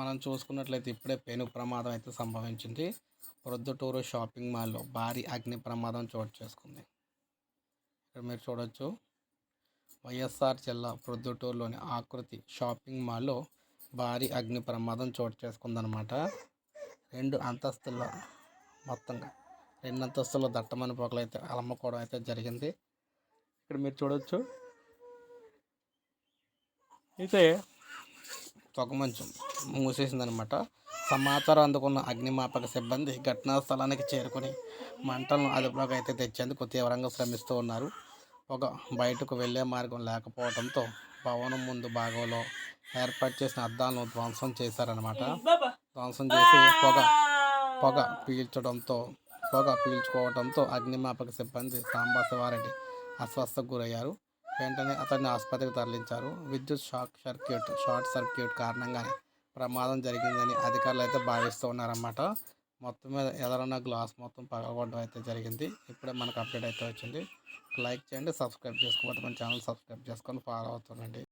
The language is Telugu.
మనం చూసుకున్నట్లయితే ఇప్పుడే పెను ప్రమాదం అయితే సంభవించింది. ప్రొద్దుటూరు షాపింగ్ మాల్లో భారీ అగ్ని ప్రమాదం చోటు చేసుకుంది. ఇక్కడ మీరు చూడొచ్చు. వైఎస్ఆర్ జిల్లా ప్రొద్దుటూరులోని ఆకృతి షాపింగ్ మాల్లో భారీ అగ్ని ప్రమాదం చోటు చేసుకుందనమాట రెండు అంతస్తుల మొత్తంగా రెండు అంతస్తుల దట్టమని పొగలు అయితే అలమ్మకోవడం అయితే జరిగింది. ఇక్కడ మీరు చూడొచ్చు. అయితే తొగమంచం మూసేసిందనమాట. సమాచారం అందుకున్న అగ్నిమాపక సిబ్బంది ఘటనా స్థలానికి చేరుకొని మంటలను అదుపులోకి అయితే తెచ్చేందుకు తీవ్రంగా శ్రమిస్తూ ఉన్నారు. పొగ బయటకు వెళ్ళే మార్గం లేకపోవడంతో భవనం ముందు భాగంలో ఏర్పాటు చేసిన అద్దాలను ధ్వంసం చేశారనమాట. ధ్వంసం చేసి పొగ పొగ పీల్చడంతో పొగ పీల్చుకోవడంతో అగ్నిమాపక సిబ్బంది సాంబా శివారెడ్డి అస్వస్థకు గురయ్యారు. వెంటనే అతన్ని ఆసుపత్రికి తరలించారు. విద్యుత్ షాక్ సర్క్యూట్ షార్ట్ సర్క్యూట్ కారణంగానే ప్రమాదం జరిగిందని అధికారులు అయితే భావిస్తూ ఉన్నారన్నమాట. మొత్తం మీద ఎదరన్న గ్లాస్ మొత్తం పగలగొట్టడం అయితే జరిగింది. ఇప్పుడే మనకు అప్డేట్ అయితే వచ్చింది. లైక్ చేయండి సబ్స్క్రైబ్ చేసుకోకపోతే మన ఛానల్ సబ్స్క్రైబ్ చేసుకొని ఫాలో అవుతుండండి.